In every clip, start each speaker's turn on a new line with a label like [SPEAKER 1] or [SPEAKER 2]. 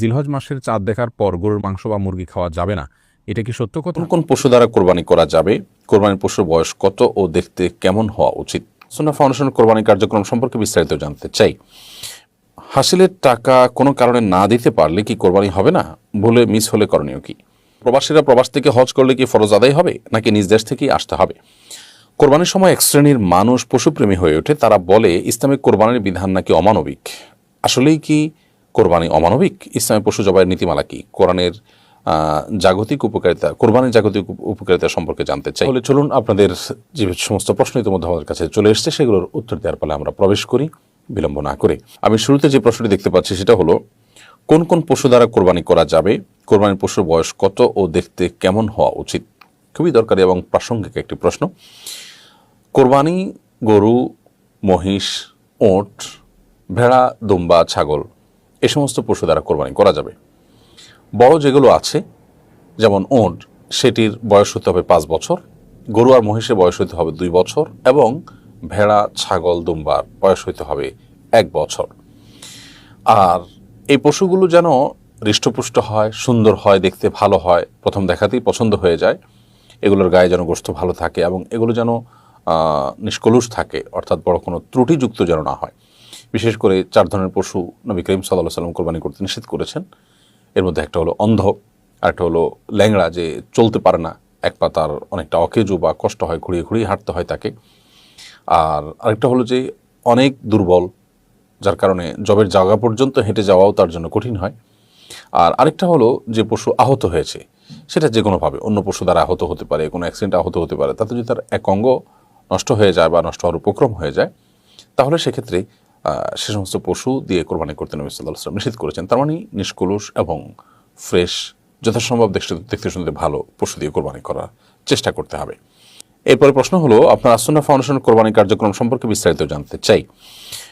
[SPEAKER 1] জিলহজ মাসের চাঁদ দেখার পর গরুর মাংস বা মুরগি খাওয়া যাবে না। এটা কি সত্য কথা?
[SPEAKER 2] কোন পশু দ্বারা কোরবানি করা যাবে? কোরবানির পশুর বয়স কত ও দেখতে কেমন হওয়া উচিত? সোনা ফাউন্ডেশন কোরবানি কার্যক্রম সম্পর্কে বিস্তারিত জানতে চাই। হাসিলের টাকা কোনো কারণে না দিতে পারলে কি কোরবানি হবে না? বলে মিস হলে করণীয় কি? প্রবাসীরা প্রবাস থেকে হজ করলে কি ফরজ আদায় হবে, নাকি নিজ দেশ থেকেই আসতে হবে? কোরবানির সময় এক শ্রেণির মানুষ পশুপ্রেমী হয়ে ওঠে। তারা বলে ইসলামিক কোরবানির বিধান নাকি অমানবিক? আসলেই কি কোরবানি অমানবিক? ইসলামী পশু জবাইয়ের নীতিমালা কি? কোরআনের জাগতিক উপকারিতা, কোরবানির জাগতিক উপ- উপকারিতা সম্পর্কে জানতে চাই। তাহলে চলুন আপনাদের যে সমস্ত প্রশ্ন ইতিমধ্যে আমাদের কাছে চলে এসেছে, সেগুলোর উত্তর দেওয়ার ফলে আমরা প্রবেশ করি, বিলম্ব না করে। আমি শুরুতে যে প্রশ্নটি দেখতে পাচ্ছি, সেটা হলো, কোন কোন পশু দ্বারা কোরবানি করা যাবে? কোরবানির পশুর বয়স কত ও দেখতে কেমন হওয়া উচিত? খুবই দরকারি এবং প্রাসঙ্গিক একটি প্রশ্ন। কোরবানি, গরু, মহিষ, ওট, ভেড়া, দুম্বা, ছাগল এ সমস্ত পশু দ্বারা কোরবানি করা যাবে। বড় যেগুলো আছে, যেমন ওট, সেটির বয়স হতে হবে পাঁচ বছর, গরু আর মহিষের বয়স হতে হবে দুই বছর, এবং ভেড়া, ছাগল, দুম্বার বয়স হইতে হবে এক বছর। আর এই পশুগুলো যেন হৃষ্টপুষ্ট হয়, সুন্দর হয়, দেখতে ভালো হয়, প্রথম দেখাতেই পছন্দ হয়ে যায়, এগুলোর গায়ে যেন গোষ্ঠ ভালো থাকে এবং এগুলো যেন নিষ্কলুষ থাকে, অর্থাৎ বড় কোনো ত্রুটিযুক্ত যেন না হয়। বিশেষ করে চার ধরনের পশু নবী করিম সাল্লাহ সাল্লাম কোরবানি করতে নিষেধ করেছেন। এর মধ্যে একটা হলো অন্ধ আরেকটা হলো ল্যাংড়া যে চলতে পারে না, এক পা তার অনেকটা অকেজু বা কষ্ট হয়, ঘুরিয়ে ঘুরিয়ে হাঁটতে হয় তাকে। আর আরেকটা হলো যে অনেক দুর্বল, যার কারণে জবের জায়গা পর্যন্ত হেঁটে যাওয়াও তার জন্য কঠিন হয়। আর আরেকটা হলো যে পশু আহত হয়েছে, সেটা যে কোনোভাবে অন্য পশু দ্বারা আহত হতে পারে, কোনো অ্যাক্সিডেন্ট আহত হতে পারে, তাতে যদি তার এক অঙ্গ নষ্ট হয়ে যায় বা নষ্ট হওয়ার উপক্রম হয়ে যায়, তাহলে সেক্ষেত্রে সে সমস্ত পশু দিয়ে কোরবানি করতে নবী সাল্লাহ সাল্লাম নিষেধ করেছেন। তার মানে নিষ্কলুষ এবং ফ্রেশ যথাসম্ভব দেখতে দেখতে শুনতে ভালো পশু দিয়ে কোরবানি করার চেষ্টা করতে হবে। এরপরে প্রশ্ন হলো, আপনার আসন্না ফাউন্ডেশন কোরবানি কার্যক্রম সম্পর্কে বিস্তারিত জানতে চাই।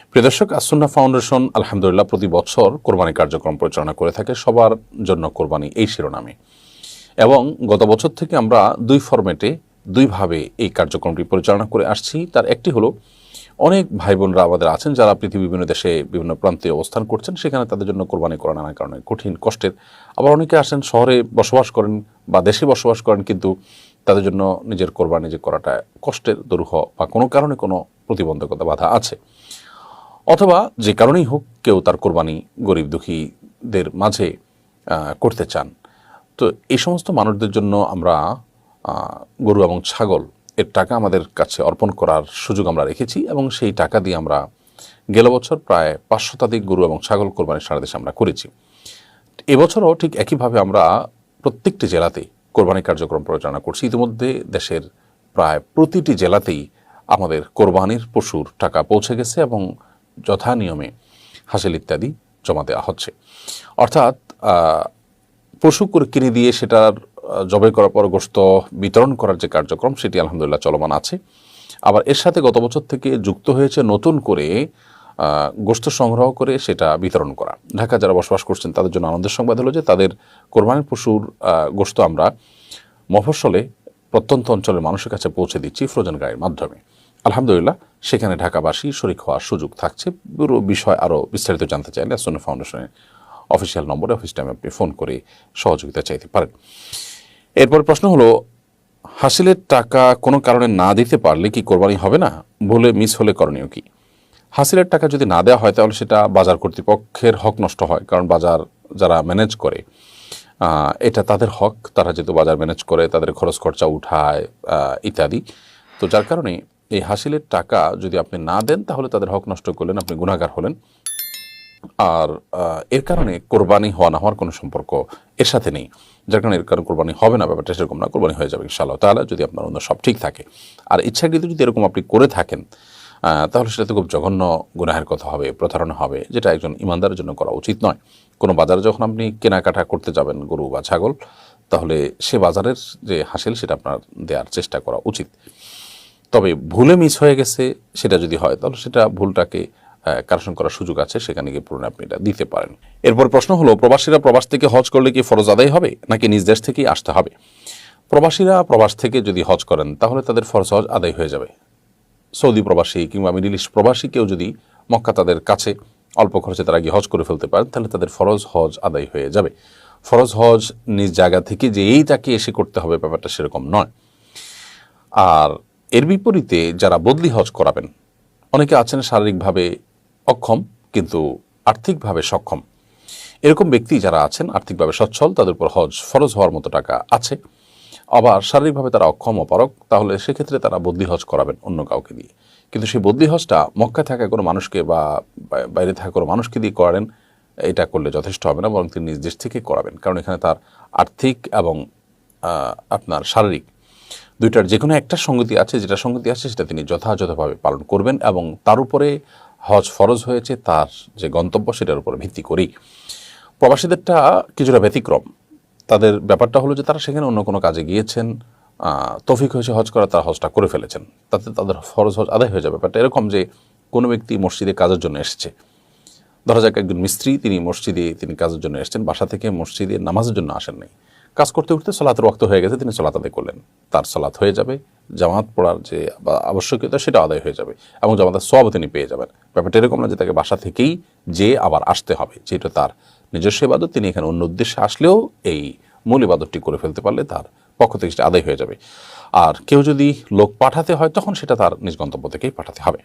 [SPEAKER 2] প্রিয় দর্শক আসন্না ফাউন্ডেশন আলহামদুলিল্লাহ প্রতি বছর কোরবানি কার্যক্রম পরিচালনা করে থাকে, সবার জন্য কোরবানি এই শিরোনামে। এবং গত বছর থেকে আমরা দুই ফরম্যাটে দুইভাবে এই কার্যক্রমটি পরিচালনা করে আসছি। তার একটি হলো অনেক ভাই বোনরা আমাদের আছেন যারা পৃথিবীর বিভিন্ন দেশে বিভিন্ন প্রান্তে অবস্থান করছেন, সেখানে তাদের জন্য কোরবানি করা নানা কারণে কঠিন, কষ্টের। আবার অনেকে আসেন, শহরে বসবাস করেন বা দেশে বসবাস করেন, কিন্তু তাদের জন্য নিজের কোরবানি যে করাটা কষ্টের, দুরূহ বা কোনো কারণে কোনো প্রতিবন্ধকতা বাধা আছে। অথবা যে কারণেই হোক কেউ তার কোরবানি গরিব দুঃখীদের মাঝে করতে চান। তো এই সমস্ত মানুষদের জন্য আমরা গরু এবং ছাগল এর টাকা আমাদের কাছে অর্পণ করার সুযোগ আমরা রেখেছি এবং সেই টাকা দিয়ে আমরা গেল বছর প্রায় পাঁচ শতাধিক গরু এবং ছাগল কোরবানি সারা দেশে আমরা করেছি। এবছরও ঠিক একইভাবে আমরা প্রত্যেকটি জেলাতেই কোরবানি কার্যক্রম পরিচালনা করছি। ইতিমধ্যে দেশের প্রায় প্রতিটি জেলাতেই আমাদের কোরবানির পশুর টাকা পৌঁছে গেছে এবং যথা নিয়মে হাসিল ইত্যাদি জমা দেওয়া হচ্ছে। অর্থাৎ পশু করে কিনে দিয়ে সেটার জবাই করার পর গোস্ত বিতরণ করার যে কার্যক্রম, সেটি আলহামদুলিল্লাহ চলমান আছে। আবার এর সাথে গত বছর থেকে যুক্ত হয়েছে নতুন করে গোস্ত সংগ্রহ করে সেটা বিতরণ করা। ঢাকা যারা বসবাস করছেন, তাদের জন্য আনন্দের সংবাদ হলো যে তাদের কোরবানির পশুর গোস্ত আমরা মফস্বলে প্রত্যন্ত অঞ্চলের মানুষের কাছে পৌঁছে দিচ্ছি ফ্রোজেন গাড়ির মাধ্যমে। আলহামদুলিল্লাহ, সেখানে ঢাকাবাসী শরিক হওয়ার সুযোগ থাকছে। পুরো বিষয় আরও বিস্তারিত জানতে চাইলে সোনা ফাউন্ডেশনের অফিসিয়াল নম্বরে অফিস টাইমে আপনি ফোন করে সহযোগিতা চাইতে পারেন। এরপর প্রশ্ন হলো, হাসিলের টাকা কোনো কারণে না দিতে পারলে কি কোরবানি হবে না? ভুলে মিস হলে করণীয় কি? হাসিলের টাকা যদি না দেওয়া হয়, তাহলে সেটা বাজার কর্তৃপক্ষের হক নষ্ট হয়, কারণ বাজার যারা ম্যানেজ করে এটা তাদের হক। তারা যেহেতু বাজার ম্যানেজ করে, তাদের খরচ খরচা উঠায় ইত্যাদি। তো যার কারণে এই হাসিলের টাকা যদি আপনি না দেন, তাহলে তাদের হক নষ্ট করলেন, আপনি গুণাগার হলেন। আর এর কারণে কোরবানি হওয়া না হওয়ার কোনো সম্পর্ক এর সাথে নেই। যার কারণে এর কারণ কোরবানি হবে না, ব্যাপারটা সেরকম না, কোরবানি হয়ে যাবে ইনশাআল্লাহ তাহলে যদি আপনার অন্য সব ঠিক থাকে। আর ইচ্ছাকৃত যদি এরকম আপনি করে থাকেন তাহলে সেটা তো খুব জঘন্য গুনাহের কথা হবে, প্রতারণা হবে, যেটা একজন ইমানদারের জন্য করা উচিত নয়। কোনো বাজারে যখন আপনি কেনাকাটা করতে যাবেন, গরু বা ছাগল, তাহলে সে বাজারের যে হাসিল, সেটা আপনার দেওয়ার চেষ্টা করা উচিত। তবে ভুলে মিস হয়ে গেছে, সেটা যদি হয়, তাহলে সেটা ভুলটাকে কারেকশন করার সুযোগ আছে, সেখানে গিয়ে পুরনো আপনি, এটা দিতে পারেন। এরপর প্রশ্ন হলো, প্রবাসীরা প্রবাস থেকে হজ করলে কি ফরজ আদায় হবে, নাকি নিজ দেশ থেকেই আসতে হবে? প্রবাসীরা প্রবাস থেকে যদি হজ করেন, তাহলে তাদের ফরজ হজ আদায় হয়ে যাবে। সৌদি প্রবাসী কিংবা মিডিল ইস্ট প্রবাসী কেউ যদি মক্কা তাদের কাছে অল্প খরচে তারা গিয়ে হজ করে ফেলতে পারেন তাহলে তাদের ফরজ হজ আদায় হয়ে যাবে। ফরজ হজ নিজ জায়গা থেকে যে এই তাকে এসে করতে হবে, ব্যাপারটা সেরকম নয়। আর এর বিপরীতে যারা বদলি হজ করাবেন, অনেকে আছেন শারীরিকভাবে অক্ষম, কিন্তু আর্থিকভাবে সক্ষম। এরকম ব্যক্তি যারা আছেন, আর্থিকভাবে সচ্ছল, তাদের উপর হজ ফরজ হওয়ার মতো টাকা আছে। আবার শারীরিকভাবে তারা অক্ষম অপারক তাহলে সেক্ষেত্রে তারা বদলি হজ করাবেন অন্য কাউকে দিয়ে। কিন্তু সেই বদলি হজটা মক্কায় থাকা কোনো মানুষকে বা বা- বাইরে থাকা কোনো মানুষকে দিয়ে করান এটা করলে যথেষ্ট হবে না, বরং তিনি নিজ দেশ থেকে করাবেন। কারণ এখানে তার আর্থিক এবং আপনার শারীরিক দুইটার যে কোনো একটা সঙ্গতি আছে, যেটা সঙ্গতি আছে সেটা তিনি যথাযথভাবে পালন করবেন এবং তার উপরে হজ ফরজ হয়েছে, তার যে গন্তব্য সেটার উপরে ভিত্তি করেই। প্রবাসীদেরটা কিছুটা ব্যতিক্রম। তাদের ব্যাপারটা হলো যে তারা সেখানে অন্য কোনো কাজে গিয়েছেন তফিক হয়েছে হজ করা, তারা হজটা করে ফেলেছেন। তাতে তাদের ফরজ হজ আদায় হয়ে যাবে। ব্যাপারটা এরকম যে কোনো ব্যক্তি মসজিদে কাজের জন্য এসেছে, ধরা যাক একজন মিস্ত্রি, তিনি মসজিদে তিনি কাজের জন্য এসেছেন, বাসা থেকে মসজিদে নামাজের জন্য আসেন নাই। কাজ করতে করতে সলাতের রক্ত হয়ে গেছে, তিনি সলাত আদায় করলেন। তার সলাত হয়ে যাবে, জামাত পড়ার যে আবশ্যকীয়তা সেটা আদায় হয়ে যাবে এবং জামাতের সব তিনি পেয়ে যাবেন। ব্যাপারটা এরকম না যে তাকে বাসা থেকেই যে আবার আসতে হবে যেটা তার নিজস্ব ইবাদত, তিনি এখানে অন্য উদ্দেশ্যে আসলেও এই মূল ইবাদতটি করে ফেলতে পারলে তার পক্ষ থেকে সেটা আদায় হয়ে যাবে। আর কেউ যদি লোক পাঠাতে হয়, তখন সেটা তার নিজ গন্তব্য থেকেই পাঠাতে হবে।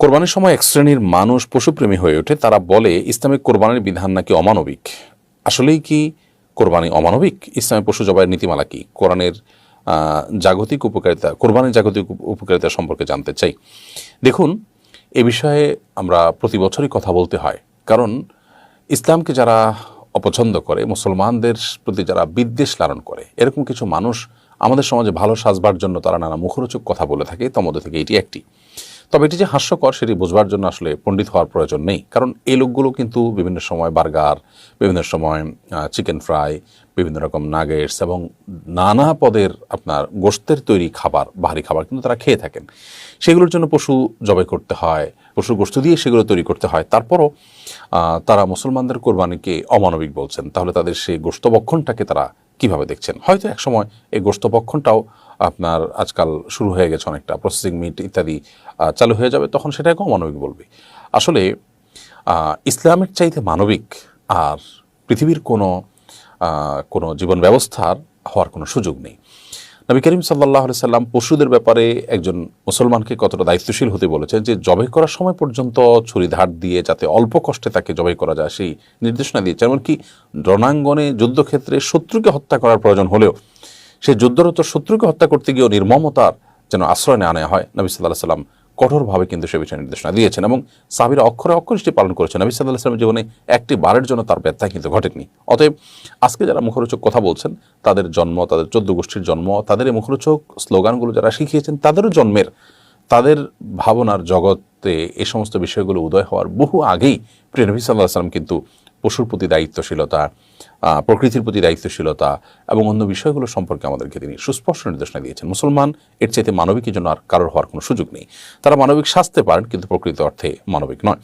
[SPEAKER 2] কোরবানির সময় এক শ্রেণির মানুষ পশুপ্রেমী হয়ে ওঠে। তারা বলে ইসলামিক কোরবানির বিধান নাকি অমানবিক? আসলেই কি কোরবানি অমানবিক? ইসলামী পশু জবাইয়ের নীতিমালা কি? কোরআনের জাগতিক উপকারিতা, কোরবানির জাগতিক উপকারিতা সম্পর্কে জানতে চাই। দেখুন, এ বিষয়ে আমরা প্রতি বছরই কথা বলতে হয়। কারণ, ইসলামকে যারা অপছন্দ করে, মুসলমানদের প্রতি যারা বিদ্বেষ লালন করে, এরকম কিছু মানুষ আমাদের সমাজে ভালো সাজবার জন্য তারা নানা মুখরোচক কথা বলে থাকে। মধ্যে থেকে এটি একটি। তবে এটি যে হাস্যকর সেটি বোঝবার জন্য আসলে পণ্ডিত হওয়ার প্রয়োজন নেই। কারণ এই লোকগুলো কিন্তু বিভিন্ন সময় বার্গার, বিভিন্ন সময় চিকেন ফ্রাই, বিভিন্ন রকম নাগেটস এবং নানা পদের আপনার গোস্তের তৈরি খাবার ভারী খাবার কিন্তু তারা খেয়ে থাকেন। সেগুলোর জন্য পশু জবাই করতে হয় পশুর গোস্ত দিয়ে সেগুলো তৈরি করতে হয়। তারপরও তারা মুসলমানদের কোরবানিকে অমানবিক বলছেন। তাহলে তাদের সেই গোস্তবক্ষণটাকে তারা কীভাবে দেখছেন? হয়তো একসময় এই গোস্তবক্ষণটাও আপনার আজকাল শুরু হয়ে গেছে অনেকটা। প্রসেসিং মিট ইত্যাদি চালু হয়ে যাবে, তখন সেটাকে অমানবিক বলবে। আসলে ইসলামের চাইতে মানবিক আর পৃথিবীর কোনো কোনো জীবন ব্যবস্থার হওয়ার কোনো সুযোগ নেই। নবী করিম সাল্লাহ সাল্লাম পশুদের ব্যাপারে একজন মুসলমানকে কতটা দায়িত্বশীল হতে বলেছেন যে জবাই করার সময় পর্যন্ত ছুরি ধার দিয়ে যাতে অল্প কষ্টে তাকে জবাই করা যায় সেই নির্দেশনা দিয়েছে। এমনকি রণাঙ্গনে যুদ্ধক্ষেত্রে শত্রুকে হত্যা করার প্রয়োজন হলেও সে যুদ্ধরত শত্রুকে হত্যা করতে গিয়েও নির্মমতার যেন আশ্রয় নেওয়া হয়, নবী সাল্লাহ সাল্লাম কঠোরভাবে কিন্তু সে বিষয়ে নির্দেশনা দিয়েছেন এবং সাবিরা অক্ষরে অক্ষরে সেটি পালন করেছেন। নবী সাল্লাহ সাল্লামের জীবনে একটি বারের জন্য তার ব্যথা কিন্তু ঘটেনি। অতএব আজকে যারা মুখরোচক কথা বলছেন, তাদের জন্ম, তাদের চোদ্দ গোষ্ঠীর জন্ম, তাদের এই মুখরোচক স্লোগানগুলো যারা শিখিয়েছেন, তাদেরও জন্মের, তাদের ভাবনার জগতে এই সমস্ত বিষয়গুলো উদয় হওয়ার বহু আগেই প্রিয় নবী সাল্লাহ সাল্লাম কিন্তু পশুর প্রতি দায়িত্বশীলতা প্রকৃতির প্রতি দায়িত্বশীলতা এবং অন্য বিষয়গুলো সম্পর্কে আমাদেরকে তিনি সুস্পষ্ট নির্দেশনা দিয়েছেন। মুসলমান এর চাইতে মানবিকের জন্য আর কারোর হওয়ার কোনো সুযোগ নেই। তারা মানবিক শাস্তে পারেন, কিন্তু প্রকৃত অর্থে মানবিক নয়।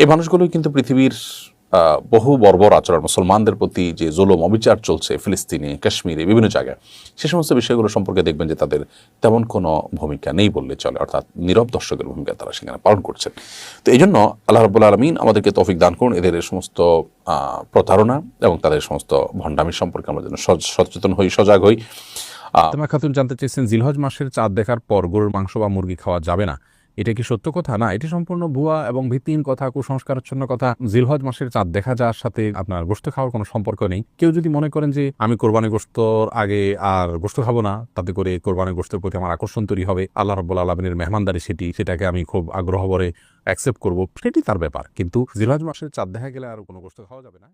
[SPEAKER 2] এই মানুষগুলোই কিন্তু পৃথিবীর বহু বর্বর আচরণ, মুসলমানদের প্রতি যে জুলুম, অবিচার চলছে ফিলিস্তিনে, কাশ্মীরে, বিভিন্ন জায়গায়, সে সমস্ত বিষয়গুলো সম্পর্কে দেখবেন যে তাদের তেমন কোনো ভূমিকা নেই বললে চলে, অর্থাৎ নীরব দর্শকের ভূমিকা তারা সেখানে পালন করছেন। তো এই জন্য আল্লাহ রব্বুল আলমিন আমাদেরকে তৌফিক দান করুন এদের সমস্ত প্রতারণা এবং তাদের সমস্ত ভণ্ডামি সম্পর্কে আমরা যেন সচ- সচেতন হই, সজাগ হই।
[SPEAKER 1] তোমার খাতুন জানতে চেয়েছেন, জিলহজ মাসের চাঁদ দেখার পর গরুর মাংস বা মুরগি খাওয়া যাবে না। এটা কি সত্য কথা? না, এটি সম্পূর্ণ ভুয়া এবং ভিত্তিহীন কথা, কুসংস্কারাচ্ছন্ন কথা। জিলহজ মাসের চাঁদ দেখা যাওয়ার সাথে আপনার গোস্ত খাওয়ার কোনো সম্পর্ক নেই। কেউ যদি মনে করেন যে, আমি কোরবানি গোস্তর আগে আর গোস্ত খাব না, তাতে করে কোরবানি গোস্তের প্রতি আমার আকর্ষণ তৈরি হবে। আল্লাহ রব্বুল আলমিনের মেহমানদারি সেটি, সেটাকে আমি খুব আগ্রহ ভরে অ্যাকসেপ্ট করব। সেটি তার ব্যাপার। কিন্তু জিলহজ মাসের চাঁদ দেখা গেলে আর কোনো গোস্ত খাওয়া যাবে না।